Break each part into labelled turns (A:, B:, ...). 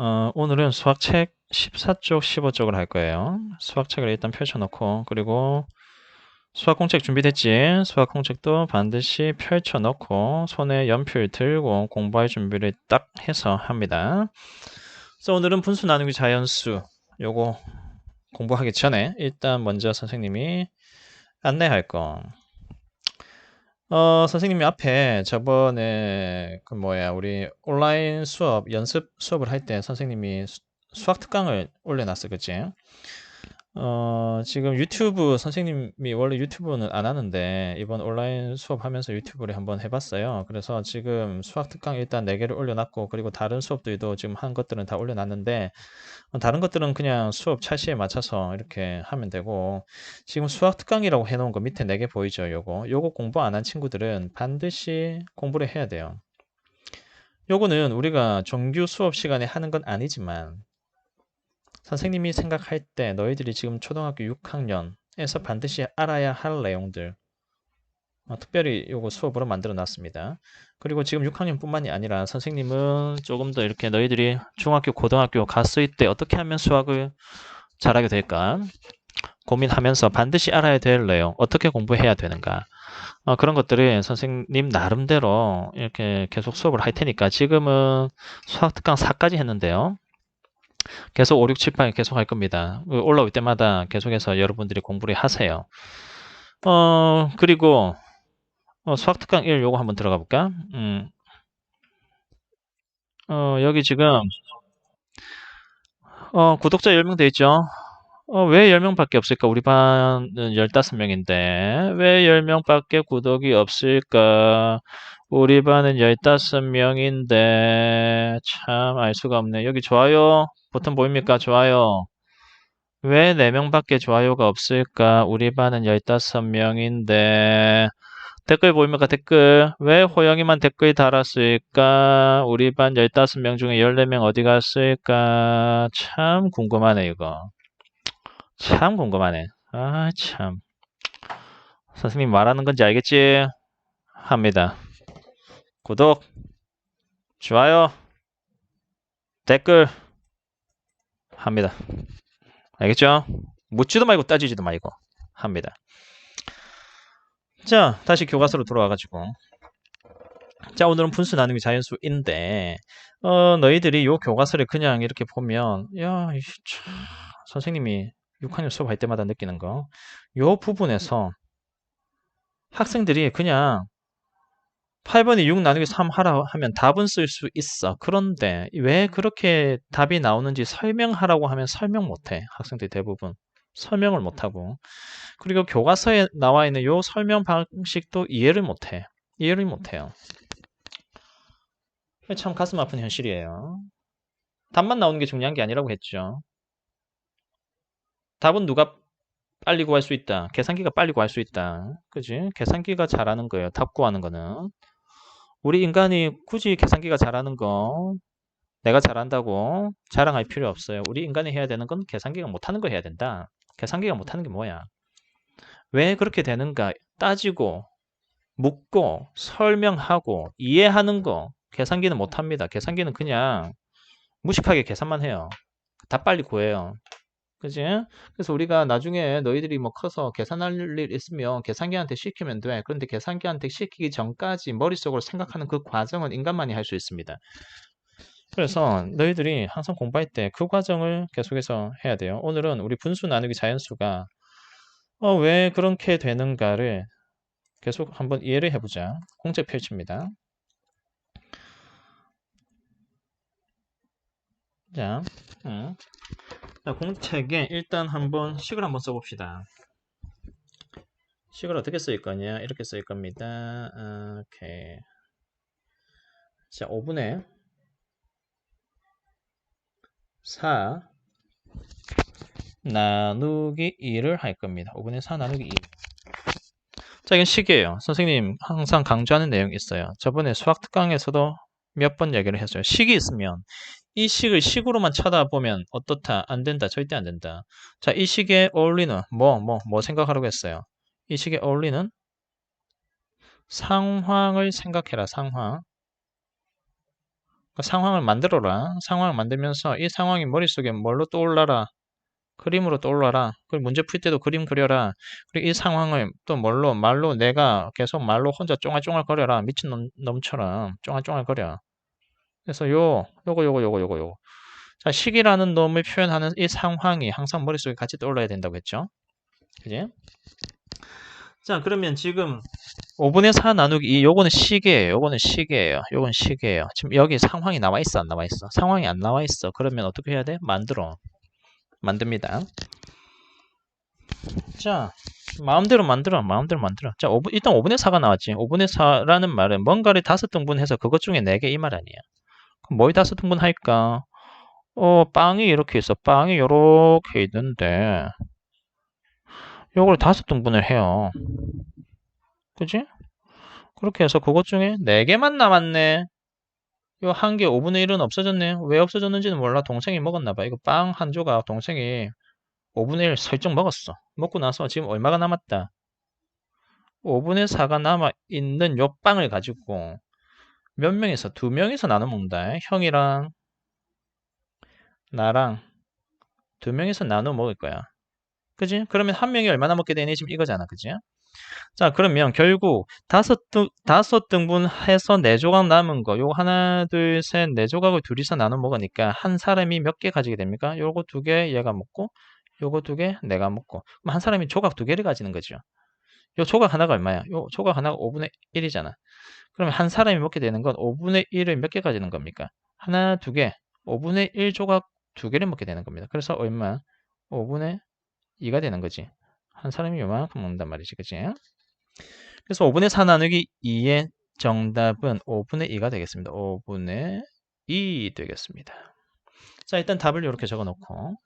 A: 어, 오늘은 수학책 14쪽, 15쪽을 할 거예요. 수학책을 일단 펼쳐놓고 그리고 수학 공책 준비됐지? 수학 공책도 반드시 펼쳐놓고 손에 연필 들고 공부할 준비를 딱 해서 합니다. 그래서 오늘은 분수 나누기 자연수 요거 공부하기 전에 일단 먼저 선생님이 안내할 거. 어, 선생님이 앞에 저번에 그 뭐야 우리 온라인 수업 연습 수업을 할 때 선생님이 수, 수학 특강을 올려놨어, 그치? 어, 지금 유튜브 선생님이 원래 유튜브는 안 하는데 이번 온라인 수업하면서 유튜브를 한번 해봤어요. 그래서 지금 수학 특강 일단 4개를 올려놨고 그리고 다른 수업들도 지금 한 것들은 다 올려놨는데 어, 다른 것들은 그냥 수업 차시에 맞춰서 이렇게 하면 되고 지금 수학 특강이라고 해놓은 거 밑에 4개 보이죠? 요거 요거 공부 안 한 친구들은 반드시 공부를 해야 돼요. 요거는 우리가 정규 수업 시간에 하는 건 아니지만 선생님이 생각할 때 너희들이 지금 초등학교 6학년에서 반드시 알아야 할 내용들 어, 특별히 요거 수업으로 만들어 놨습니다. 그리고 지금 6학년 뿐만이 아니라 선생님은 조금 더 이렇게 너희들이 중학교, 고등학교 갔을 때 어떻게 하면 수학을 잘하게 될까 고민하면서 반드시 알아야 될 내용, 어떻게 공부해야 되는가 어, 그런 것들을 선생님 나름대로 이렇게 계속 수업을 할 테니까 지금은 수학 특강 4까지 했는데요. 계속 5, 6, 7, 8 계속 할 겁니다. 그 올라올 때마다 계속해서 여러분들이 공부를 하세요. 어, 그리고 어, 수학특강 1 요거 한번 들어가 볼까? 음. 어, 여기 지금 어, 구독자 10명 돼 있죠? 어, 왜 10명밖에 없을까? 우리 반은 15명인데 왜 10명밖에 구독이 없을까? 우리 반은 15명인데 참 알 수가 없네. 여기 좋아요 버튼 보입니까? 좋아요. 왜 4명밖에 좋아요가 없을까? 우리 반은 15명인데 댓글 보입니까? 댓글. 왜 호영이만 댓글 달았을까? 우리 반 15명 중에 14명 어디 갔을까? 참 궁금하네, 이거. 참 궁금하네. 아, 참. 선생님 말하는 건지 알겠지? 합니다. 구독, 좋아요, 댓글 합니다. 알겠죠? 묻지도 말고 따지지도 말고 합니다. 자, 다시 교과서로 돌아와가지고. 자, 오늘은 분수 나누기 자연수인데, 어, 너희들이 요 교과서를 그냥 이렇게 보면, 야, 참, 선생님이 6학년 수업할 때마다 느끼는 거. 요 부분에서 학생들이 그냥 8번이 6 나누기 3 하라 하면 답은 쓸 수 있어. 그런데 왜 그렇게 답이 나오는지 설명하라고 하면 설명 못해. 학생들이 대부분. 설명을 못하고. 그리고 교과서에 나와 있는 요 설명 방식도 이해를 못해. 이해를 못해요. 참 가슴 아픈 현실이에요. 답만 나오는 게 중요한 게 아니라고 했죠. 답은 누가 빨리 구할 수 있다. 계산기가 빨리 구할 수 있다. 그지? 계산기가 잘하는 거예요. 답 구하는 거는. 우리 인간이 굳이 계산기가 잘하는 거 내가 잘한다고 자랑할 필요 없어요. 우리 인간이 해야 되는 건 계산기가 못하는 거 해야 된다. 계산기가 못하는 게 뭐야? 왜 그렇게 되는가 따지고 묻고 설명하고 이해하는 거 계산기는 못합니다. 계산기는 그냥 무식하게 계산만 해요. 다 빨리 구해요. 그지? 그래서 우리가 나중에 너희들이 뭐 커서 계산할 일 있으면 계산기한테 시키면 돼. 그런데 계산기한테 시키기 전까지 머릿속으로 생각하는 그 과정은 인간만이 할 수 있습니다. 그래서 너희들이 항상 공부할 때 그 과정을 계속해서 해야 돼요. 오늘은 우리 분수 나누기 자연수가 어, 왜 그렇게 되는가를 계속 한번 이해를 해보자. 공책 펼칩니다. 자, 응. 자, 공책에 일단 한번 식을 한번 써봅시다. 식을 어떻게 쓸 거냐? 이렇게 쓸 겁니다. 오케이. 자, 5분의 4 나누기 2를 할 겁니다. 5분의 4 나누기 2. 자, 이건 식이에요. 선생님 항상 강조하는 내용이 있어요. 저번에 수학 특강에서도 몇 번 얘기를 했어요. 식이 있으면 이 식을 식으로만 쳐다보면 어떻다? 안 된다. 절대 안 된다. 자, 이 식에 어울리는 뭐, 뭐, 뭐 생각하라고 했어요? 이 식에 어울리는 상황을 생각해라. 상황. 그 상황을 만들어라. 상황을 만들면서 이 상황이 머릿속에 뭘로 떠올라라. 그림으로 떠올라라. 그리고 문제 풀 때도 그림 그려라. 그리고 이 상황을 또 뭘로 말로 내가 계속 말로 혼자 쫑알쫑알 거려라. 미친 놈, 놈처럼 쫑알쫑알 거려. 그래서 요 요거 요거 요거 요거 요거. 자, 식이라는 놈을 표현하는 이 상황이 항상 머릿속에 같이 떠올라야 된다고 했죠. 그지? 자, 그러면 지금 5분의 4 나누기 2, 요거는 시계예요. 요거는 시계예요. 요건 시계예요. 지금 여기 상황이 나와 있어, 안 나와 있어? 상황이 안 나와 있어. 그러면 어떻게 해야 돼? 만들어. 만듭니다. 자, 마음대로 만들어. 마음대로 만들어. 자, 5분, 일단 5분의 4가 나왔지. 5분의 4라는 말은 뭔가를 다섯 등분해서 그것 중에 4개 이 말 아니야. 그럼 뭘 다섯 등분할까? 어, 빵이 이렇게 있어. 빵이 이렇게 있는데 요걸 다섯 등분을 해요. 그지? 그렇게 해서 그것 중에 4개만 남았네. 요 한 개 5분의 1은 없어졌네. 왜 없어졌는지는 몰라. 동생이 먹었나 봐. 이거 빵 한 조각 동생이 5분의 1 설정 먹었어. 먹고 나서 지금 얼마가 남았다. 5분의 4가 남아 있는 요 빵을 가지고 몇 명이서 두 명이서 나눠 먹는다. 형이랑 나랑 두 명이서 나눠 먹을 거야. 그지? 그러면 한 명이 얼마나 먹게 되니? 지금 이거잖아. 그지? 자, 그러면 결국 다섯 등, 다섯 등분 해서 네 조각 남은 거, 요거 하나, 둘, 셋, 네 조각을 둘이서 나눠 먹으니까 한 사람이 몇 개 가지게 됩니까? 요거 두 개 얘가 먹고, 요거 두 개 내가 먹고. 그럼 한 사람이 조각 두 개를 가지는 거죠. 요 조각 하나가 얼마야? 요 조각 하나가 5분의 1이잖아. 그러면 한 사람이 먹게 되는 건 5분의 1을 몇 개 가지는 겁니까? 하나, 두 개. 5분의 1 조각 두 개를 먹게 되는 겁니다. 그래서 얼마? 5분의 2가 되는 거지. 한 사람이 요만큼 먹는단 말이지. 그치? 그래서 5분의 4 나누기 2의 정답은 5분의 2가 되겠습니다. 5분의 2 되겠습니다. 자, 일단 답을 이렇게 적어 놓고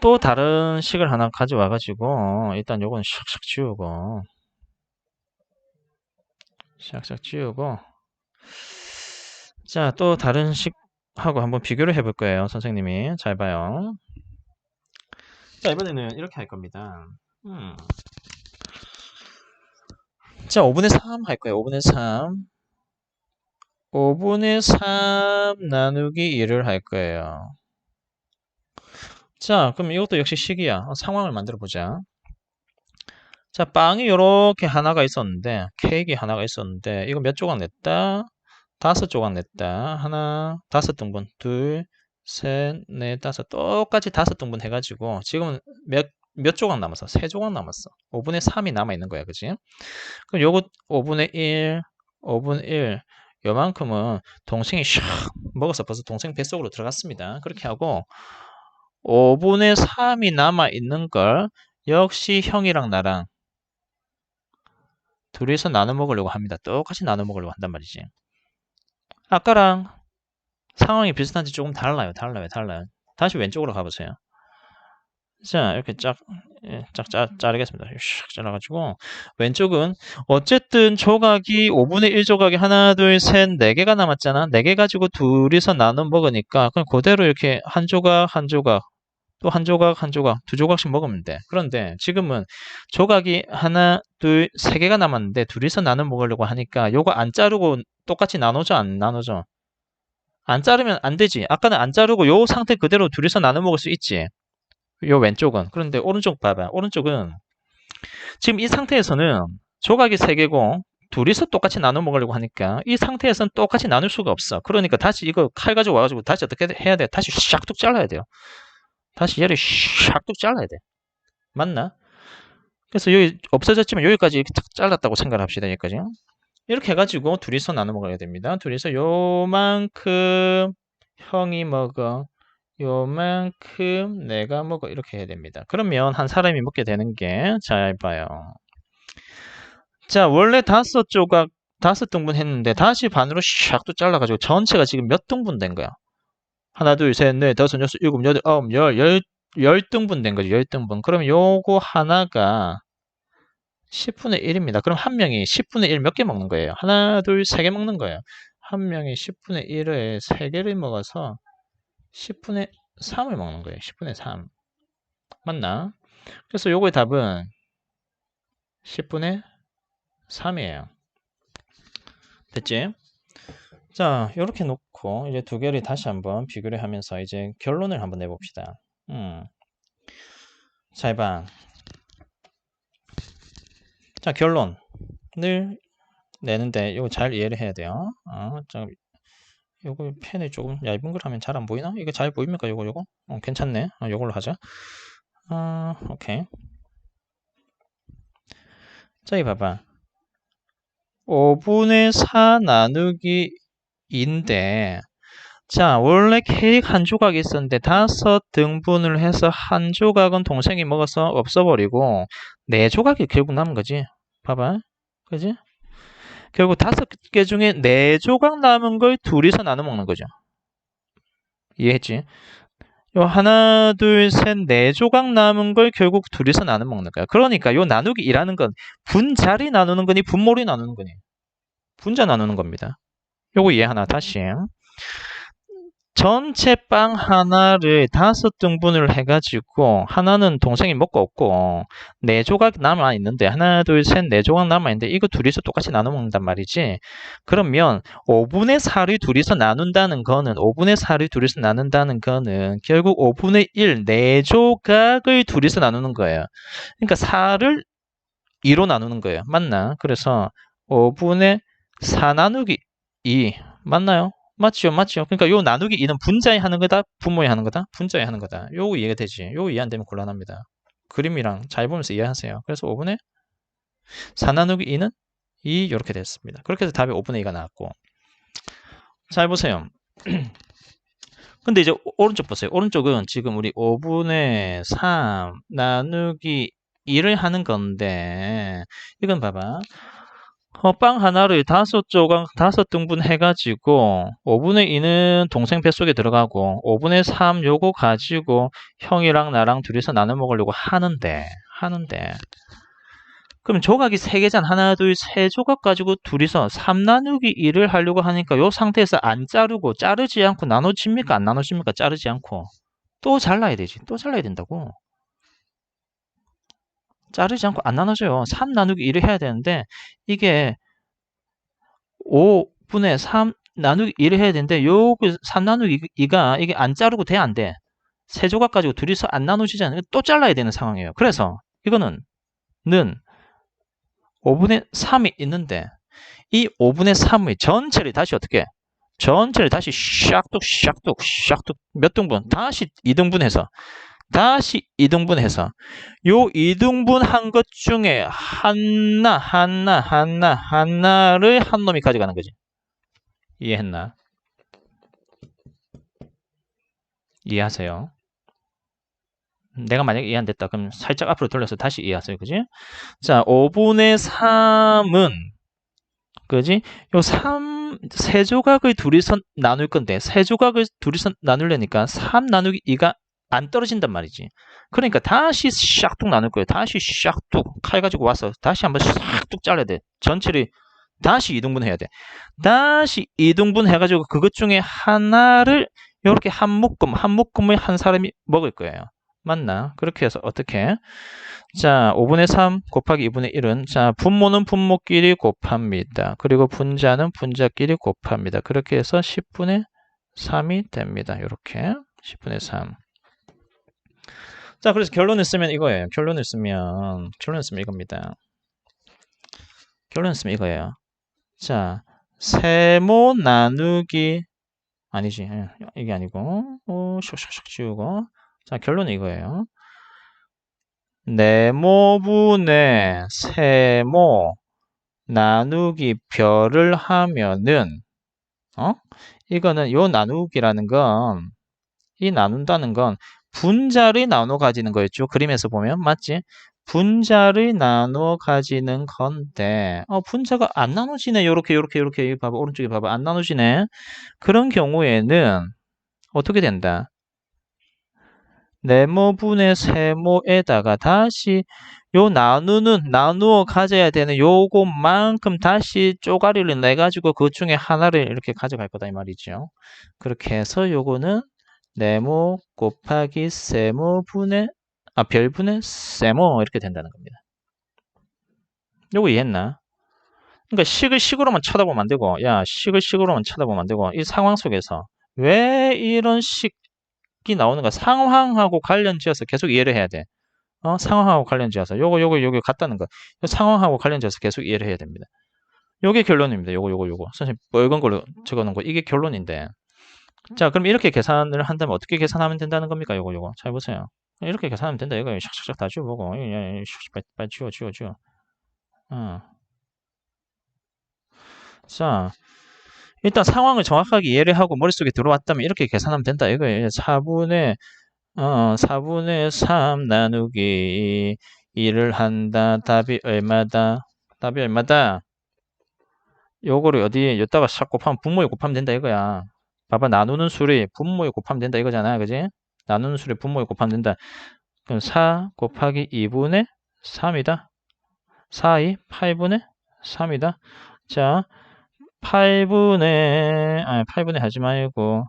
A: 또 다른 식을 하나 가져와 가지고 일단 요건 샥샥 지우고 샥샥 지우고 자, 또 다른 식하고 한번 비교를 해볼 거예요. 선생님이. 잘 봐요. 자, 이번에는 이렇게 할 겁니다. 음. 자, 5분의 3 할 거예요. 5분의 3. 5분의 3 나누기 1을 할 거예요. 자, 그럼 이것도 역시 식이야. 어, 상황을 만들어 보자. 자, 빵이 이렇게 하나가 있었는데, 케이크 하나가 있었는데, 이거 몇 조각 냈다? 다섯 조각 냈다. 하나, 다섯 등분. 둘, 셋, 넷, 다섯. 똑같이 다섯 등분 해가지고, 지금은 몇, 몇 조각 남았어? 세 조각 남았어. 5분의 3이 남아있는 거야. 그지? 그럼 요거 5분의 1, 5분의 1. 요만큼은 동생이 샥 먹어서 벌써 동생 뱃속으로 들어갔습니다. 그렇게 하고, 5분의 3이 남아있는 걸 역시 형이랑 나랑 둘이서 나눠 먹으려고 합니다. 똑같이 나눠 먹으려고 한단 말이지. 아까랑 상황이 비슷한지 조금 달라요. 달라요. 달라요. 다시 왼쪽으로 가보세요. 자, 이렇게 쫙, 예, 쫙 짜, 자르겠습니다. 샥 잘라가지고. 왼쪽은, 어쨌든 조각이 5분의 1 조각이 하나, 둘, 셋, 네 개가 남았잖아. 네 개 가지고 둘이서 나눠 먹으니까, 그냥 그대로 이렇게 한 조각, 한 조각, 또 한 조각, 한 조각, 두 조각씩 먹으면 돼. 그런데 지금은 조각이 하나, 둘, 세 개가 남았는데 둘이서 나눠 먹으려고 하니까 요거 안 자르고 똑같이 나눠져, 안 나눠져? 안 자르면 안 되지. 아까는 안 자르고 요 상태 그대로 둘이서 나눠 먹을 수 있지. 요 왼쪽은. 그런데 오른쪽 봐봐. 오른쪽은 지금 이 상태에서는 조각이 세 개고 둘이서 똑같이 나눠 먹으려고 하니까 이 상태에서는 똑같이 나눌 수가 없어. 그러니까 다시 이거 칼 가지고 와가지고 다시 어떻게 해야 돼? 다시 샥뚝 잘라야 돼요. 다시 얘를 샥뚝 잘라야 돼. 맞나? 그래서 여기 없어졌지만 여기까지 이렇게 탁 잘랐다고 생각을 합시다. 여기까지. 이렇게 해가지고 둘이서 나눠 먹어야 됩니다. 둘이서 요만큼 형이 먹어. 요만큼 내가 먹어. 이렇게 해야 됩니다. 그러면 한 사람이 먹게 되는 게 잘 봐요. 자, 원래 다섯 조각, 다섯 등분 했는데 다시 반으로 샥도 잘라가지고 전체가 지금 몇 등분 된 거야? 하나, 둘, 셋, 넷, 다섯, 여섯, 일곱, 여덟, 아홉, 열, 열, 열 등분 된 거죠. 열 등분. 그러면 요거 하나가 10분의 1입니다. 그럼 한 명이 10분의 1 몇 개 먹는 거예요? 하나, 둘, 세 개 먹는 거예요. 한 명이 10분의 1을 세 개를 먹어서 10분의 3을 먹는 거예요. 10분의 3. 맞나? 그래서 요거의 답은 10분의 3이에요. 됐지? 자, 이렇게 놓고 이제 두 개를 다시 한번 비교를 하면서 이제 결론을 한번 내봅시다. 음. 자, 해봐. 자, 결론을 내는데 이거 잘 이해를 해야 돼요. 어, 자, 요거 펜이 조금 얇은 걸 하면 잘 안 보이나? 이거 잘 보입니까? 요거 요거? 어, 괜찮네. 어, 요걸로 하자. 아, 오케이. 자, 이 봐봐. 5분의 4 나누기 인데 자 원래 케이크 한 조각이 있었는데 다섯 등분을 해서 한 조각은 동생이 먹어서 없어버리고 네 조각이 결국 남은 거지. 봐봐. 그지? 결국 다섯 개 중에 네 조각 남은 걸 둘이서 나눠 먹는 거죠. 이해했지? 요 하나 둘 셋 네 조각 남은 걸 결국 둘이서 나눠 먹는 거야. 그러니까 요 나누기 이라는 건 분자리 나누는 거니 분모리 나누는 거니? 분자 나누는 겁니다 요거 이해 하나 다시. 전체 빵 하나를 다섯 등분을 해가지고 하나는 동생이 먹고 없고 네 조각 남아 있는데 하나 둘 셋 네 조각 남아 있는데 이거 둘이서 똑같이 나눠 먹는단 말이지. 그러면 5분의 4를 둘이서 나눈다는 거는 5분의 4를 둘이서 나눈다는 거는 결국 5분의 1 네 조각을 둘이서 나누는 거예요. 그러니까 4를 2로 나누는 거예요. 맞나? 그래서 5분의 4 나누기 2 맞나요? 맞죠, 맞죠. 그러니까 요 나누기 2는 분자에 하는 거다, 분모에 하는 거다, 분자에 하는 거다. 요거 이해가 되지. 요거 이해 안 되면 곤란합니다. 그림이랑 잘 보면서 이해하세요. 그래서 5분의 4 나누기 2는 2 이렇게 됐습니다. 그렇게 해서 답이 5분의 2가 나왔고. 잘 보세요. 근데 이제 오른쪽 보세요. 오른쪽은 지금 우리 5분의 3 나누기 2를 하는 건데 이건 봐봐. 어, 빵 하나를 다섯 조각, 다섯 등분 해가지고 5분의 2는 동생 뱃속에 들어가고 5분의 3 요거 가지고 형이랑 나랑 둘이서 나눠 먹으려고 하는데 하는데 그럼 조각이 3개잖아. 하나, 둘, 세 조각 가지고 둘이서 3 나누기 2를 하려고 하니까 요 상태에서 안 자르고 자르지 않고 나눠집니까? 안 나눠집니까? 자르지 않고 또 잘라야 되지. 또 잘라야 된다고. 자르지 않고 안 나눠져요. 3 나누기 1을 해야 되는데 이게 5분의 3 나누기 1을 해야 되는데 요그3 나누기 2가 이게 안 자르고 돼 안 돼? 세 조각 가지고 둘이서 안 나누지잖아요. 또 잘라야 되는 상황이에요. 그래서 이거는 는 5분의 3이 있는데 이 5분의 3의 전체를 다시 어떻게 전체를 다시 샥뚝 샥뚝 샥뚝 몇 등분 다시 2등분해서 다시 이등분해서 요 이등분한 것 중에 하나 하나 하나 하나를 한 놈이 가져가는 거지. 이해했나? 이해하세요? 내가 만약에 이해 안 됐다. 그럼 살짝 앞으로 돌려서 다시 이해하세요. 그지? 자, 5분의 3은 그지? 요 3, 세 조각을 둘이서 나눌 건데, 세 조각을 둘이서 나누려니까 3 나누기 2가 안 떨어진단 말이지. 그러니까 다시 샥뚝 나눌 거예요. 다시 샥뚝 칼 가지고 와서 다시 한번 샥뚝 잘라야 돼. 전체를 다시 이등분 해야 돼. 다시 이등분 해가지고 그것 중에 하나를 이렇게 한 묶음, 한 묶음을 한 사람이 먹을 거예요. 맞나? 그렇게 해서 어떻게? 자, 5분의 3 곱하기 2분의 1은 자, 분모는 분모끼리 곱합니다. 그리고 분자는 분자끼리 곱합니다. 그렇게 해서 10분의 3이 됩니다. 이렇게 10분의 3. 자, 그래서 결론을 쓰면 이거예요. 결론을 쓰면, 결론을 쓰면 이겁니다. 결론을 쓰면 이거예요. 자, 세모 나누기, 아니지. 예, 이게 아니고, 어, 슉슉슉 지우고. 자, 결론은 이거예요. 네모분의 세모 나누기 별을 하면은, 어? 이거는 요 나누기라는 건, 이 나눈다는 건 분자를 나눠 가지는 거였죠. 그림에서 보면 맞지? 분자를 나눠 가지는 건데 어, 분자가 안 나눠지네. 요렇게 요렇게 요렇게 봐봐. 오른쪽에 봐봐. 안 나눠지네. 그런 경우에는 어떻게 된다? 네모분의 세모에다가 다시 요 나누는 나누어 가져야 되는 요것만큼 다시 쪼가리를 내 가지고 그 중에 하나를 이렇게 가져갈 거다 이 말이죠. 그렇게 해서 요거는 네모 곱하기 세모 분의 아 별분의 세모 이렇게 된다는 겁니다. 요거 이해했나? 그러니까 식을 식으로만 쳐다보면 안 되고, 야, 식을 식으로만 쳐다보면 안 되고, 이 상황 속에서 왜 이런 식이 나오는가? 상황하고 관련 지어서 계속 이해를 해야 돼. 어, 상황하고 관련 지어서 요거 요거 요거 같다는 거. 상황하고 관련 지어서 계속 이해를 해야 됩니다. 요게 결론입니다. 요거 요거 요거. 선생님 빨간 걸로 적어 놓은 거 이게 결론인데. 자, 그럼 이렇게 계산을 한다면 어떻게 계산하면 된다는 겁니까? 요거 요거. 잘 보세요. 이렇게 계산하면 된다. 이거 샥샥샥 다 지워보고. 빨리, 빨리 지워 지워 지워. 어. 자, 일단 상황을 정확하게 이해를 하고 머릿속에 들어왔다면 이렇게 계산하면 된다. 이거예요. 4분의 어, 4분의 3 나누기 2를 한다. 답이 얼마다? 답이 얼마다? 요거를 어디에 여기다가 샥 곱하면 분모에 곱하면 된다 이거야. 봐봐 나누는 수를 분모에 곱하면 된다 이거잖아. 그지? 나누는 수를 분모에 곱하면 된다. 그럼 4 곱하기 2분의 3이다. 4, 2, 8분의 3이다. 자, 8분의, 아니, 8분의 하지 말고,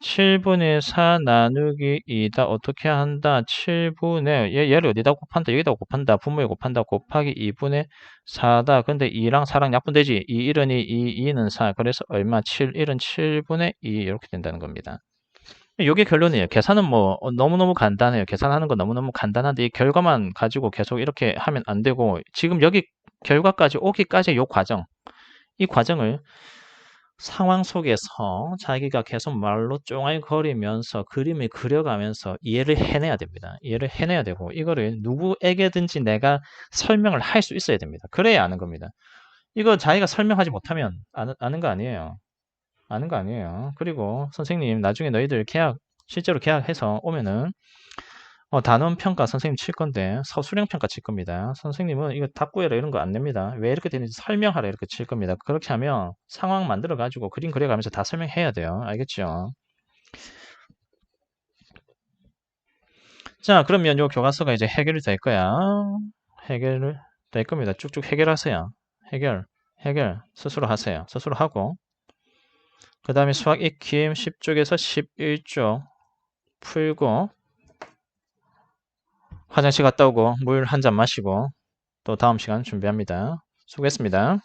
A: 7분의 4 나누기 2다. 어떻게 한다? 7분의, 얘, 얘를 어디다 곱한다? 여기다 곱한다. 분모에 곱한다. 곱하기 2분의 4다. 근데 2랑 4랑 약분되지? 2, 1은 2, 2, 2는 4. 그래서 얼마? 7, 1은 7분의 2. 이렇게 된다는 겁니다. 요게 결론이에요. 계산은 뭐 어, 너무너무 간단해요. 계산하는 거 너무너무 간단한데 이 결과만 가지고 계속 이렇게 하면 안 되고 지금 여기 결과까지 오기까지 요 과정 이 과정을 상황 속에서 자기가 계속 말로 쫑알거리면서 그림을 그려가면서 이해를 해내야 됩니다. 이해를 해내야 되고 이거를 누구에게든지 내가 설명을 할 수 있어야 됩니다. 그래야 아는 겁니다. 이거 자기가 설명하지 못하면 아는, 아는 거 아니에요. 아는 거 아니에요. 그리고 선생님 나중에 너희들 계약 실제로 계약해서 오면은 어, 단원 평가 선생님 칠 건데 서술형 평가 칠 겁니다. 선생님은 이거 답구해라 이런 거 안 냅니다. 왜 이렇게 되는지 설명하라 이렇게 칠 겁니다. 그렇게 하면 상황 만들어 가지고 그림 그려가면서 다 설명해야 돼요. 알겠죠? 자 그러면 요 교과서가 이제 해결이 될 거야. 해결을 될 겁니다. 쭉쭉 해결하세요. 해결, 해결 스스로 하세요. 스스로 하고 그 다음에 수학 익힘 10쪽에서 11쪽 풀고 화장실 갔다 오고 물 한 잔 마시고 또 다음 시간 준비합니다. 수고했습니다.